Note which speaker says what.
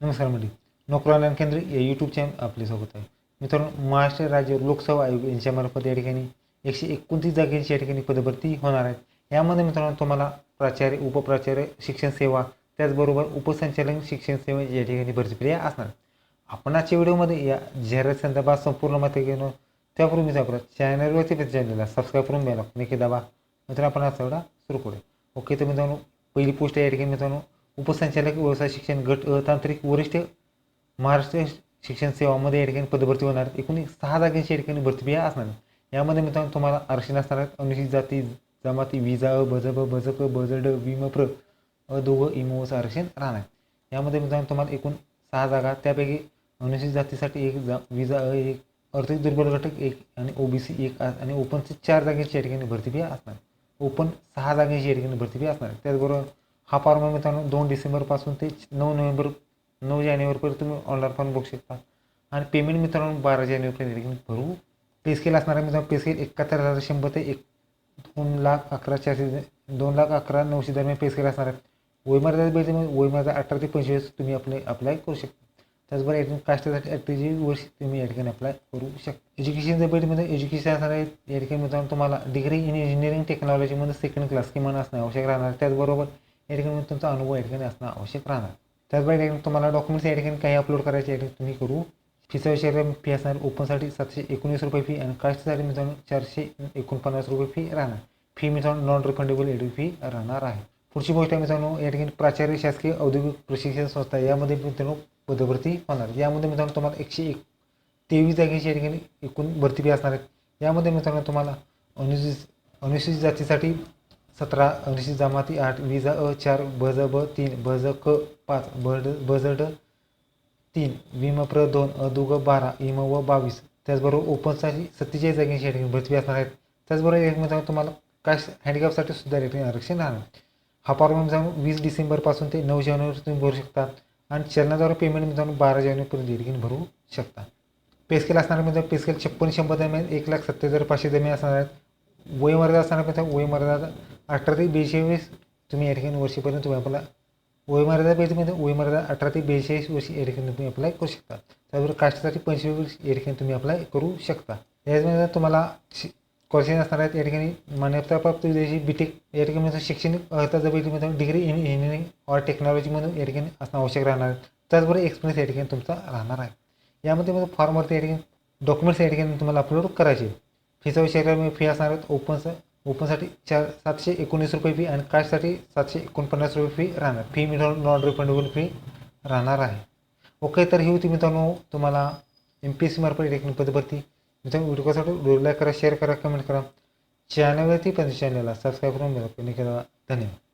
Speaker 1: नमस्कार मंडळी. नोकरी केंद्र या यूट्यूब चॅनल आपले स्वागत आहे. मित्रांनो महाराष्ट्र राज्य लोकसेवा आयोग यांच्यामार्फत या ठिकाणी एकशे एकोणतीस जागेची या ठिकाणी पदभरती होणार आहेत यामध्ये मित्रांनो तुम्हाला प्राचार्य उपप्राचार्य शिक्षण सेवा त्याचबरोबर उपसंचालन शिक्षण सेवा या ठिकाणी भरती प्रक्रिया असणार. आपण आजच्या व्हिडिओमध्ये या जाहिरात संदर्भात संपूर्ण माहिती घेणं त्यापूर्वी आपल्या चॅनलवरती चॅनलला सबस्क्राईब करून मिळाला नक्की दाबा. मित्रांनो आपण आज एवढा सुरू करूया. ओके तर मित्रांनो पहिली पोस्ट या ठिकाणी मित्रांनो. उपसंचालक व्यवसाय शिक्षण गट अ तांत्रिक वरिष्ठ महाराष्ट्र शिक्षण सेवामध्ये या ठिकाणी पदभरती होणार. एकूण सहा जागांची या ठिकाणी भरती बिया असणार. यामध्ये मित्रांनो तुम्हाला आरक्षण असणार अनुसूचित जाती जमाती विजा अ बजब बजप बजड विमप्र अ दोघं इमोचं आरक्षण राहणार. यामध्ये मित्रांनो तुम्हाला एकूण सहा जागा त्यापैकी अनुसूचित जातीसाठी एक जा विजा अ एक आर्थिक दुर्बल घटक एक आणि ओबीसी एक आ- आणि ओपनचे चार जागेची या ठिकाणी भरती बिया असणार. ओपन सहा जागेची या ठिकाणी भरती बिया असणार. त्याचबरोबर हा फॉर्म मित्रांनो दोन डिसेंबरपासून ते नऊ नोव्हेंबर नऊ जानेवारीपर्यंत तुम्ही ऑनलाईन फॉर्म बघू शकता. आणि पेमेंट मित्रांनो बारा जानेवारीपर्यंत या भरू. पे स्केल असणार आहे मित्रांनो पे स्केल एकाहत्तर हजार शंभर ते एक दोन लाख अकरा चारशे दोन लाख अकरा नऊशे दरम्यान पे स्केल असणार आहेत वयमर्यादा बेलमध्ये वयमर्यादा अठरा ते पंचवीस तुम्ही आपले अप्लाय करू शकता. त्याचबरोबर या कास्टसाठी अठ्ठेचाळीस वर्ष तुम्ही या ठिकाणी अप्लाय करू शकता. एज्युकेशनच्या बेटमध्ये एज्युकेशन असणार आहे. या ठिकाणी मित्रांनो तुम्हाला डिग्री इन इंजिनिअरिंग टेक्नॉलॉजीमध्ये सेकंड क्लास किमान असणं आवश्यक राहणार त्याचबरोबर या ठिकाणी तुमचा अनुभव या ठिकाणी असणं आवश्यक राहणार. त्याचबरोबर तुम्हाला डॉक्युमेंट्स या ठिकाणी काही अपलोड करायचे या ठिकाणी तुम्ही करू. फीचा विषय म्हणजे फी असणार ओपनसाठी सातशे एकोणीस रुपये फी आणि कास्टसाठी मित्रांनो चारशे एकोणपन्नास रुपये फी राहणार. फी मित्रांनो नॉन रिफंडेबल एड फी राहणार आहे. पुढची गोष्ट आहे मित्रांनो या ठिकाणी प्राचार्य शासकीय औद्योगिक प्रशिक्षण संस्था यामध्ये मित्रांनो पदभरती होणार. यामध्ये मित्रांनो तुम्हाला एकशे एक तेवीस जागेची या ठिकाणी एकूण भरती फी असणार आहेत यामध्ये मित्रांनो तुम्हाला अनुसूचित अनुसूचित जातीसाठी सतरा अनुसूचित जमाती आठ विजा अ चार बज ब तीन बज क पाच बड बजड तीन विम प्र दोन अदुग बारा इम व बावीस. त्याचबरोबर ओपनसाठी सत्तेचाळीस जागेची या ठिकाणी भरती असणार आहेत. त्याचबरोबर एक मित्रांनो तुम्हाला कास्ट हँडिकॅपसाठी सुद्धा रेटिंग आरक्षण राहणार. हा फॉर्म जाऊन वीस डिसेंबरपासून ते नऊ जानेवारी तुम्ही भरू शकता आणि चलनाद्वारे पेमेंट जाऊन बारा जानेवारीपर्यंत रेटिंग भरू शकता. पेस्केल असणार म्हणजे पेस्केल छप्पन शंभर दरम्यान एक लाख सत्तर हजार पाचशे दरम्यान असणार आहेत. वयमर्यादा असणार म्हणजे वयमर्यादा अठरा ते बेचाळीस तुम्ही या ठिकाणी वर्षीपर्यंत तुम्ही आपला वयमर्यादा बेसमध्ये वयमर्यादा अठरा ते बेचाळीस वर्षी या ठिकाणी तुम्ही अप्लाय करू शकता. त्याबरोबर कास्टसाठी पंचवीस वर्ष या ठिकाणी तुम्ही अप्लाय करू शकता. याचमध्ये तुम्हाला शि क्वेश्चन असणार आहेत. या ठिकाणी मान्यताप्राप्त विद्यार्थी बी टेक या ठिकाणी म्हणजे शैक्षणिक अर्हता मित्रांनो डिग्री इन इंजिनिअरिंग ऑर टेक्नॉलॉजीमधून या ठिकाणी असणं आवश्यक राहणार आहे. त्याचबरोबर एक्सपिरियन्स या ठिकाणी तुमचा राहणार आहे. यामध्ये मग फॉर्मवरती या ठिकाणी डॉक्युमेंट्स या ठिकाणी तुम्हाला अपलोड करायचे. फीचा विषय फी असणार आहेत. ओपनचं ओपनसाठी चार सातशे एकोणीस रुपये फी आणि कास्टसाठी सातशे एकोणपन्नास रुपये फी राहणार. फी मी नॉन रिफंडेबल फी राहणार आहे. ओके तर ही होती मित्रांनो तुम्हाला एम पी एस सी मार्फत या ठिकाणी पदभरती मित्रांनो व्हिडिओसाठी व्हिडिओ लाईक करा शेअर करा कमेंट करा. चॅनलवरती पण चॅनलला सबस्क्राईब करून घ्या धन्यवाद.